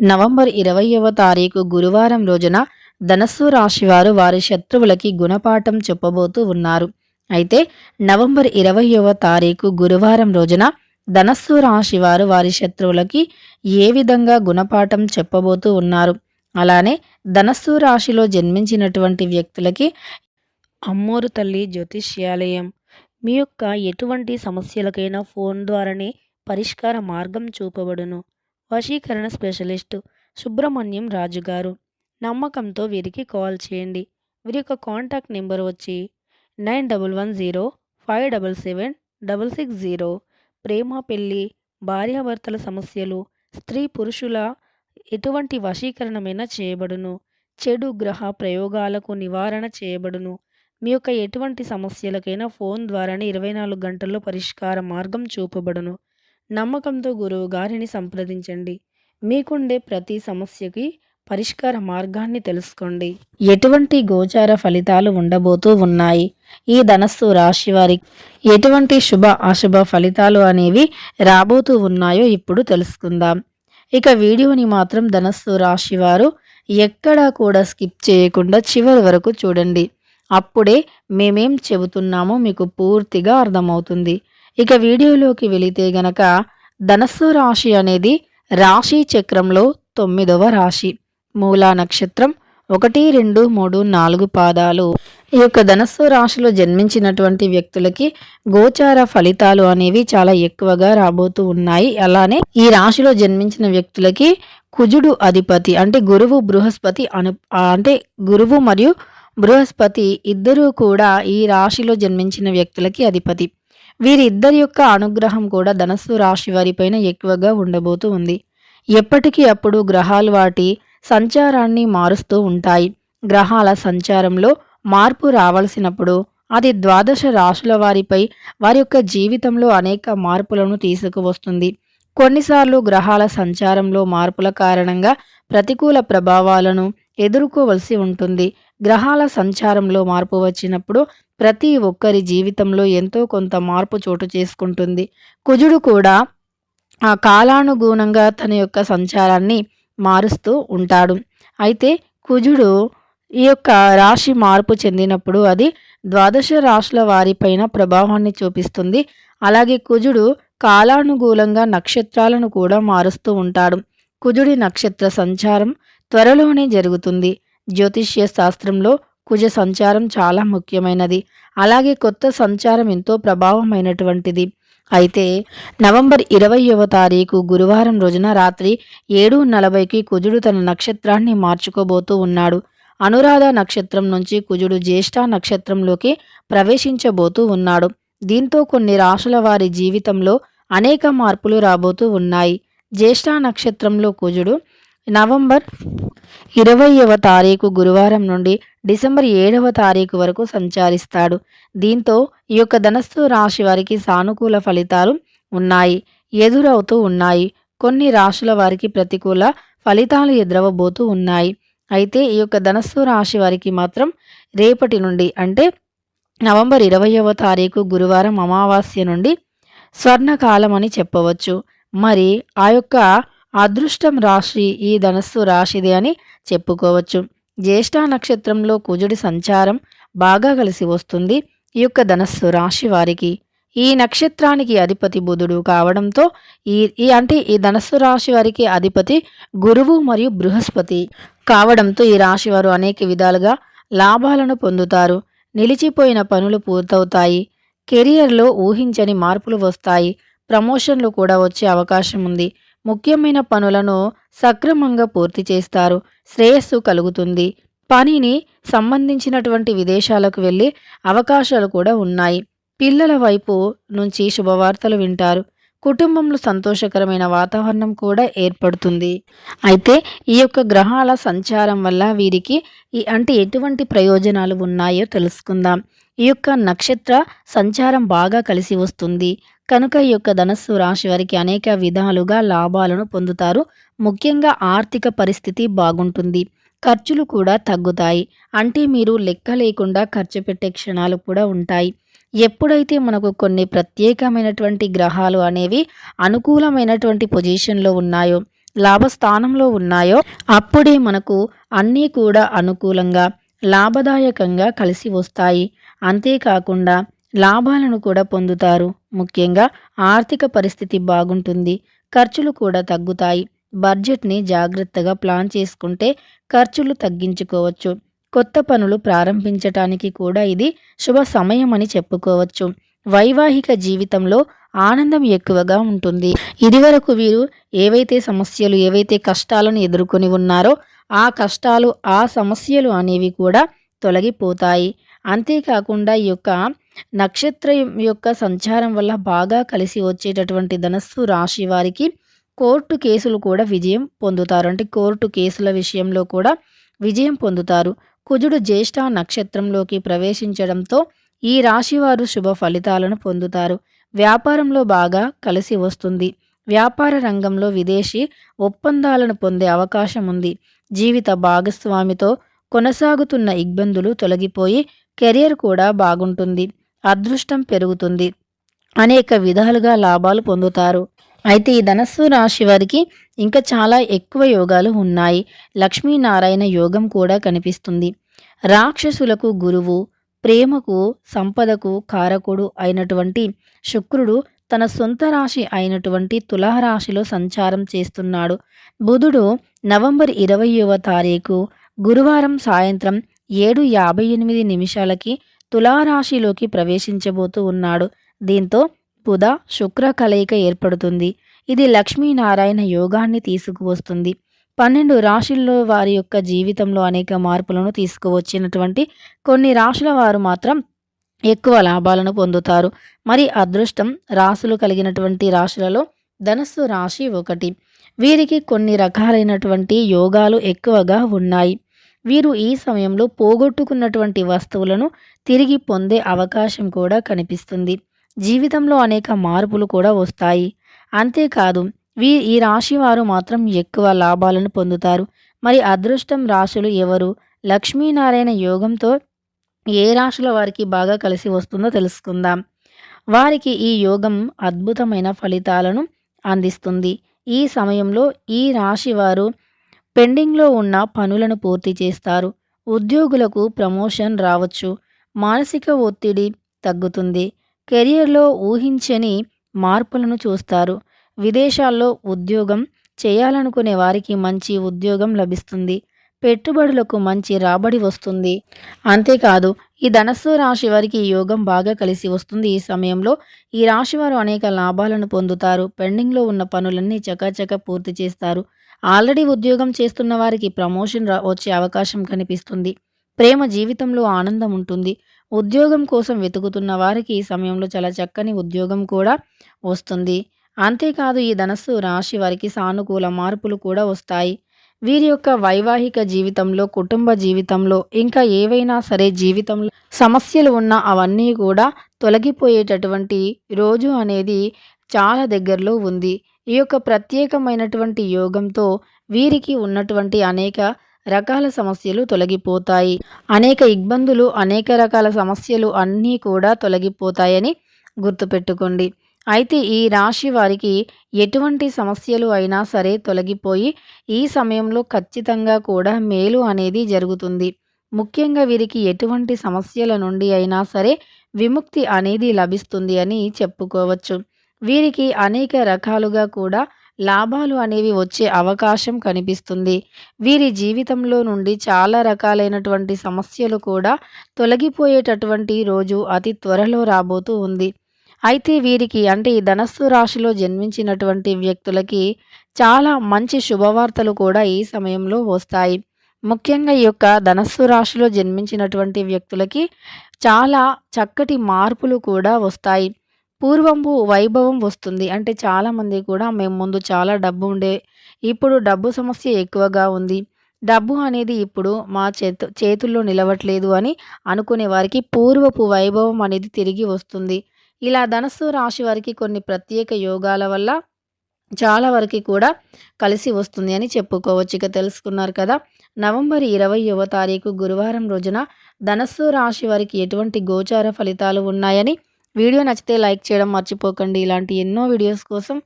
November ఇరవయవ తారీఖు గురువారం రోజున ధనస్సు రాశివారు వారి శత్రువులకి గుణపాఠం చెప్పబోతూ ఉన్నారు. అయితే నవంబర్ ఇరవయవ తారీఖు గురువారం రోజున ధనస్సు రాశివారు వారి శత్రువులకి ఏ విధంగా గుణపాఠం చెప్పబోతూ ఉన్నారు? అలానే ధనస్సు రాశిలో జన్మించినటువంటి వ్యక్తులకి అమ్మోరు తల్లి జ్యోతిష్యాలయం మీ యొక్క ఎటువంటి సమస్యలకైనా ఫోన్ ద్వారానే పరిష్కార మార్గం చూపబడును. వశీకరణ స్పెషలిస్టు సుబ్రహ్మణ్యం రాజు గారు నమ్మకంతో వీరికి కాల్ చేయండి. వీరి యొక్క కాంటాక్ట్ నెంబర్ వచ్చి nine double one zero five double seven double six zero. ప్రేమ పెళ్ళి భార్యాభర్తల సమస్యలు స్త్రీ పురుషుల ఎటువంటి వశీకరణమైనా చేయబడును. చెడు గ్రహ ప్రయోగాలకు నివారణ చేయబడును. మీ యొక్క ఎటువంటి సమస్యలకైనా ఫోన్ ద్వారానే ఇరవై నాలుగు గంటల్లో పరిష్కార మార్గం చూపబడును. నమ్మకంతో గురువు గారిని సంప్రదించండి. మీకుండే ప్రతి సమస్యకి పరిష్కార మార్గాన్ని తెలుసుకోండి. ఎటువంటి గోచార ఫలితాలు ఉండబోతూ ఉన్నాయి? ఈ ధనస్సు రాశి వారి ఎటువంటి శుభ అశుభ ఫలితాలు అనేవి రాబోతూ ఉన్నాయో ఇప్పుడు తెలుసుకుందాం. ఇక వీడియోని మాత్రం ధనస్సు రాశి వారు ఎక్కడా కూడా స్కిప్ చేయకుండా చివరి వరకు చూడండి. అప్పుడే మేమేం చెబుతున్నామో మీకు పూర్తిగా అర్థమవుతుంది. ఇక వీడియోలోకి వెళితే గనక ధనస్సు రాశి అనేది రాశి చక్రంలో తొమ్మిదవ రాశి. మూలా నక్షత్రం ఒకటి రెండు మూడు నాలుగు పాదాలు. ఈ యొక్క ధనస్సు రాశిలో జన్మించినటువంటి వ్యక్తులకి గోచార ఫలితాలు అనేవి చాలా ఎక్కువగా రాబోతూ ఉన్నాయి. అలానే ఈ రాశిలో జన్మించిన వ్యక్తులకి కుజుడు అధిపతి అంటే గురువు బృహస్పతి అను అంటే గురువు మరియు బృహస్పతి ఇద్దరూ కూడా ఈ రాశిలో జన్మించిన వ్యక్తులకి అధిపతి. వీరిద్దరి యొక్క అనుగ్రహం కూడా ధనస్సు రాశి వారిపైన ఎక్కువగా ఉండబోతూ ఉంది. ఎప్పటికీ అప్పుడు గ్రహాలు వాటి సంచారాన్ని మారుస్తూ ఉంటాయి. గ్రహాల సంచారంలో మార్పు రావాల్సినప్పుడు అది ద్వాదశ రాశుల వారిపై వారి యొక్క జీవితంలో అనేక మార్పులను తీసుకువస్తుంది. కొన్నిసార్లు గ్రహాల సంచారంలో మార్పుల కారణంగా ప్రతికూల ప్రభావాలను ఎదుర్కోవలసి ఉంటుంది. గ్రహాల సంచారంలో మార్పు వచ్చినప్పుడు ప్రతి ఒక్కరి జీవితంలో ఎంతో కొంత మార్పు చోటు చేసుకుంటుంది. కుజుడు కూడా ఆ కాలానుగుణంగా తన యొక్క సంచారాన్ని మారుస్తూ ఉంటాడు. అయితే కుజుడు ఈ యొక్క రాశి మార్పు చెందినప్పుడు అది ద్వాదశ రాశుల వారిపైన ప్రభావాన్ని చూపిస్తుంది. అలాగే కుజుడు కాలానుకూలంగా నక్షత్రాలను కూడా మారుస్తూ ఉంటాడు. కుజుడి నక్షత్ర సంచారం త్వరలోనే జరుగుతుంది. జ్యోతిష్య శాస్త్రంలో కుజ సంచారం చాలా ముఖ్యమైనది. అలాగే కొత్త సంచారం ఎంతో ప్రభావమైనటువంటిది. అయితే నవంబర్ ఇరవయవ తారీఖు గురువారం రోజున రాత్రి ఏడు నలభైకి కుజుడు తన నక్షత్రాన్ని మార్చుకోబోతూ ఉన్నాడు. అనురాధ నక్షత్రం నుంచి కుజుడు జ్యేష్ఠ నక్షత్రంలోకి ప్రవేశించబోతూ ఉన్నాడు. దీంతో కొన్ని రాశుల వారి జీవితంలో అనేక మార్పులు రాబోతూ ఉన్నాయి. జ్యేష్ఠ నక్షత్రంలో కుజుడు నవంబర్ ఇరవైవ తారీఖు గురువారం నుండి డిసెంబర్ ఏడవ తారీఖు వరకు సంచారిస్తాడు. దీంతో ఈ యొక్క ధనస్సు రాశి వారికి సానుకూల ఫలితాలు ఉన్నాయి. ఎదురవుతూ ఉన్నాయి. కొన్ని రాశుల వారికి ప్రతికూల ఫలితాలు ఎదురవబోతూ ఉన్నాయి. అయితే ఈ యొక్క ధనస్సు రాశి వారికి మాత్రం రేపటి నుండి అంటే నవంబర్ ఇరవయవ తారీఖు గురువారం అమావాస్య నుండి స్వర్ణకాలం అని చెప్పవచ్చు. మరి ఆ యొక్క అదృష్టం రాశి ఈ ధనస్సు రాశిది అని చెప్పుకోవచ్చు. జ్యేష్ఠ నక్షత్రంలో కుజుడి సంచారం బాగా కలిసి వస్తుంది ఈ యొక్క ధనస్సు రాశి వారికి. ఈ నక్షత్రానికి అధిపతి బుధుడు కావడంతో ఈ ఈ అంటే ఈ ధనస్సు రాశి వారికి అధిపతి గురువు మరియు బృహస్పతి కావడంతో ఈ రాశి వారు అనేక విధాలుగా లాభాలను పొందుతారు. నిలిచిపోయిన పనులు పూర్తవుతాయి. కెరియర్లో ఊహించని మార్పులు వస్తాయి. ప్రమోషన్లు కూడా వచ్చే అవకాశం ఉంది. ముఖ్యమైన పనులను సక్రమంగా పూర్తి చేస్తారు. శ్రేయస్సు కలుగుతుంది. పనిని సంబంధించినటువంటి విదేశాలకు వెళ్ళి అవకాశాలు కూడా ఉన్నాయి. పిల్లల వైపు నుంచి శుభవార్తలు వింటారు. కుటుంబంలో సంతోషకరమైన వాతావరణం కూడా ఏర్పడుతుంది. అయితే ఈ యొక్క గ్రహాల సంచారం వల్ల వీరికి ఈ అంటే ఎటువంటి ప్రయోజనాలు ఉన్నాయో తెలుసుకుందాం. ఈ యొక్క నక్షత్ర సంచారం బాగా కలిసి వస్తుంది. కనుక ఈ యొక్క ధనస్సు రాశి వారికి అనేక విధాలుగా లాభాలను పొందుతారు. ముఖ్యంగా ఆర్థిక పరిస్థితి బాగుంటుంది. ఖర్చులు కూడా తగ్గుతాయి. అంటే మీరు లెక్క లేకుండా ఖర్చు పెట్టే క్షణాలు కూడా ఉంటాయి. ఎప్పుడైతే మనకు కొన్ని ప్రత్యేకమైనటువంటి గ్రహాలు అనేవి అనుకూలమైనటువంటి పొజిషన్లో ఉన్నాయో లాభస్థానంలో ఉన్నాయో అప్పుడే మనకు అన్నీ కూడా అనుకూలంగా లాభదాయకంగా కలిసి వస్తాయి. అంతేకాకుండా లాభాలను కూడా పొందుతారు. ముఖ్యంగా ఆర్థిక పరిస్థితి బాగుంటుంది. ఖర్చులు కూడా తగ్గుతాయి. బడ్జెట్ని జాగ్రత్తగా ప్లాన్ చేసుకుంటే ఖర్చులు తగ్గించుకోవచ్చు. కొత్త పనులు ప్రారంభించటానికి కూడా ఇది శుభ సమయం అని చెప్పుకోవచ్చు. వైవాహిక జీవితంలో ఆనందం ఎక్కువగా ఉంటుంది. ఇదివరకు వీరు ఏవైతే సమస్యలు ఏవైతే కష్టాలను ఎదుర్కొని ఉన్నారో ఆ కష్టాలు ఆ సమస్యలు అనేవి కూడా తొలగిపోతాయి. అంతేకాకుండా ఈ యొక్క నక్షత్రం యొక్క సంచారం వల్ల బాగా కలిసి వచ్చేటటువంటి ధనస్సు రాశి వారికి కోర్టు కేసులు కూడా విజయం పొందుతారు. అంటే కోర్టు కేసుల విషయంలో కూడా విజయం పొందుతారు. కుజుడు జ్యేష్ఠ నక్షత్రంలోకి ప్రవేశించడంతో ఈ రాశివారు శుభ ఫలితాలను పొందుతారు. వ్యాపారంలో బాగా కలిసి వస్తుంది. వ్యాపార రంగంలో విదేశీ ఒప్పందాలను పొందే అవకాశం ఉంది. జీవిత భాగస్వామితో కొనసాగుతున్న ఇబ్బందులు తొలగిపోయి కెరియర్ కూడా బాగుంటుంది. అదృష్టం పెరుగుతుంది. అనేక విధాలుగా లాభాలు పొందుతారు. అయితే ఈ ధనస్సు రాశి వారికి ఇంకా చాలా ఎక్కువ యోగాలు ఉన్నాయి. లక్ష్మీనారాయణ యోగం కూడా కనిపిస్తుంది. రాక్షసులకు గురువు ప్రేమకు సంపదకు కారకుడు అయినటువంటి శుక్రుడు తన సొంత రాశి అయినటువంటి తులారాశిలో సంచారం చేస్తున్నాడు. బుధుడు నవంబర్ ఇరవయవ తారీఖు గురువారం సాయంత్రం ఏడు యాభై ఎనిమిది నిమిషాలకి తులారాశిలోకి ప్రవేశించబోతూ ఉన్నాడు. దీంతో బుధ శుక్ర కలయిక ఏర్పడుతుంది. ఇది లక్ష్మీనారాయణ యోగాన్ని తీసుకువస్తుంది. పన్నెండు రాశుల్లో వారి యొక్క జీవితంలో అనేక మార్పులను తీసుకువచ్చినటువంటి కొన్ని రాశుల వారు మాత్రం ఎక్కువ లాభాలను పొందుతారు. మరి అదృష్టం రాశులు కలిగినటువంటి రాశులలో ధనస్సు రాశి ఒకటి. వీరికి కొన్ని రకాలైనటువంటి యోగాలు ఎక్కువగా ఉన్నాయి. వీరు ఈ సమయంలో పోగొట్టుకున్నటువంటి వస్తువులను తిరిగి పొందే అవకాశం కూడా కనిపిస్తుంది. జీవితంలో అనేక మార్పులు కూడా వస్తాయి. అంతేకాదు వీ ఈ రాశి వారు మాత్రం ఎక్కువ లాభాలను పొందుతారు. మరి అదృష్టం రాశులు ఎవరు? లక్ష్మీనారాయణ యోగంతో ఏ రాశుల వారికి బాగా కలిసి వస్తుందో తెలుసుకుందాం. వారికి ఈ యోగం అద్భుతమైన ఫలితాలను అందిస్తుంది. ఈ సమయంలో ఈ రాశి వారు పెండింగ్లో ఉన్న పనులను పూర్తి చేస్తారు. ఉద్యోగులకు ప్రమోషన్ రావచ్చు. మానసిక ఒత్తిడి తగ్గుతుంది. కెరియర్లో ఊహించని మార్పులను చూస్తారు. విదేశాల్లో ఉద్యోగం చేయాలనుకునే వారికి మంచి ఉద్యోగం లభిస్తుంది. పెట్టుబడులకు మంచి రాబడి వస్తుంది. అంతేకాదు ఈ ధనస్సు రాశి వారికి యోగం బాగా కలిసి వస్తుంది. ఈ సమయంలో ఈ రాశి వారు అనేక లాభాలను పొందుతారు. పెండింగ్లో ఉన్న పనులన్నీ చకాచక పూర్తి చేస్తారు. ఆల్రెడీ ఉద్యోగం చేస్తున్న వారికి ప్రమోషన్ వచ్చే అవకాశం కనిపిస్తుంది. ప్రేమ జీవితంలో ఆనందం ఉంటుంది. ఉద్యోగం కోసం వెతుకుతున్న వారికి ఈ సమయంలో చాలా చక్కని ఉద్యోగం కూడా వస్తుంది. అంతేకాదు ఈ ధనస్సు రాశి వారికి సానుకూల మార్పులు కూడా వస్తాయి. వీరి యొక్క వైవాహిక జీవితంలో కుటుంబ జీవితంలో ఇంకా ఏవైనా సరే జీవితంలో సమస్యలు ఉన్నా అవన్నీ కూడా తొలగిపోయేటటువంటి రోజు అనేది చాలా దగ్గరలో ఉంది. ఈ యొక్క ప్రత్యేకమైనటువంటి యోగంతో వీరికి ఉన్నటువంటి అనేక రకాల సమస్యలు తొలగిపోతాయి. అనేక ఇబ్బందులు అనేక రకాల సమస్యలు అన్నీ కూడా తొలగిపోతాయని గుర్తుపెట్టుకోండి. అయితే ఈ రాశి వారికి ఎటువంటి సమస్యలు అయినా సరే తొలగిపోయి ఈ సమయంలో ఖచ్చితంగా కూడా మేలు అనేది జరుగుతుంది. ముఖ్యంగా వీరికి ఎటువంటి సమస్యల నుండి అయినా సరే విముక్తి అనేది లభిస్తుంది అని చెప్పుకోవచ్చు. వీరికి అనేక రకాలుగా కూడా లాభాలు అనేవి వచ్చే అవకాశం కనిపిస్తుంది. వీరి జీవితంలో నుండి చాలా రకాలైనటువంటి సమస్యలు కూడా తొలగిపోయేటటువంటి రోజు అతి త్వరలో రాబోతూ ఉంది. అయితే వీరికి అంటే ఈ ధనస్సు రాశిలో జన్మించినటువంటి వ్యక్తులకి చాలా మంచి శుభవార్తలు కూడా ఈ సమయంలో వస్తాయి. ముఖ్యంగా ఈ యొక్క ధనస్సు రాశిలో జన్మించినటువంటి వ్యక్తులకి చాలా చక్కటి మార్పులు కూడా వస్తాయి. పూర్వంపు వైభవం వస్తుంది. అంటే చాలామంది కూడా మేము ముందు చాలా డబ్బు ఉండే ఇప్పుడు డబ్బు సమస్య ఎక్కువగా ఉంది. డబ్బు అనేది ఇప్పుడు మా చేతు చేతుల్లో నిలవట్లేదు అని అనుకునే వారికి పూర్వపు వైభవం అనేది తిరిగి వస్తుంది. ఇలా ధనస్సు రాశి వారికి కొన్ని ప్రత్యేక యోగాల వల్ల చాలా వరకు కూడా కలిసి వస్తుంది అని చెప్పుకోవచ్చు. ఇక తెలుసుకున్నారు కదా నవంబర్ ఇరవైవ తారీఖు గురువారం రోజున ధనస్సు రాశి వారికి ఎటువంటి గోచార ఫలితాలు ఉన్నాయని వీడియో నచ్చితే లైక్ చేయడం మర్చిపోకండి. ఇలాంటి ఎన్నో వీడియోస్ కోసం